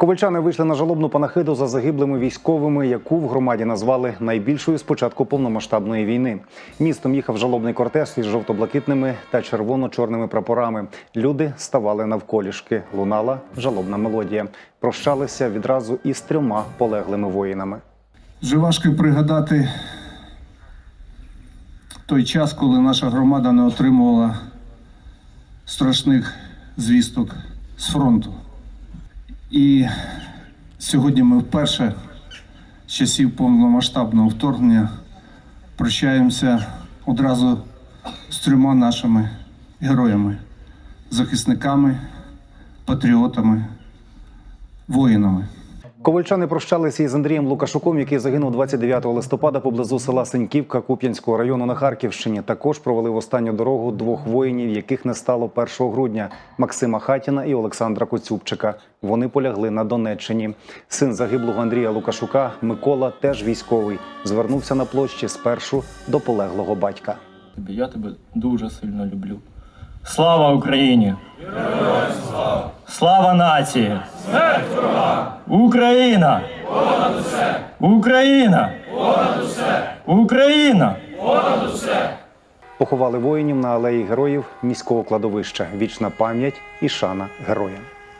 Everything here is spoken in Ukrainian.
Ковальчани вийшли на жалобну панахиду за загиблими військовими, яку в громаді назвали найбільшою з початку повномасштабної війни. Містом їхав жалобний кортеж із жовто-блакитними та червоно-чорними прапорами. Люди ставали навколішки. Лунала жалобна мелодія. Прощалися відразу із трьома полеглими воїнами. Вже важко пригадати той час, коли наша громада не отримувала страшних звісток з фронту. І сьогодні ми вперше з часів повномасштабного вторгнення прощаємося одразу з трьома нашими героями, захисниками, патріотами, воїнами. Ковальчани прощалися із Андрієм Лукашуком, який загинув 29 листопада поблизу села Синьківка Куп'янського району на Харківщині. Також провели в останню дорогу двох воїнів, яких не стало 1 грудня Максима Хатіна і Олександра Коцюбчика. Вони полягли на Донеччині. Син загиблого Андрія Лукашука Микола, теж військовий, звернувся на площі спершу до полеглого батька. Я тебе дуже сильно люблю. Слава Україні! слава! Слава нації! Смерть Україна! Україна! Україна! Поховали воїнів на алеї героїв міського кладовища. Вічна пам'ять і шана героям.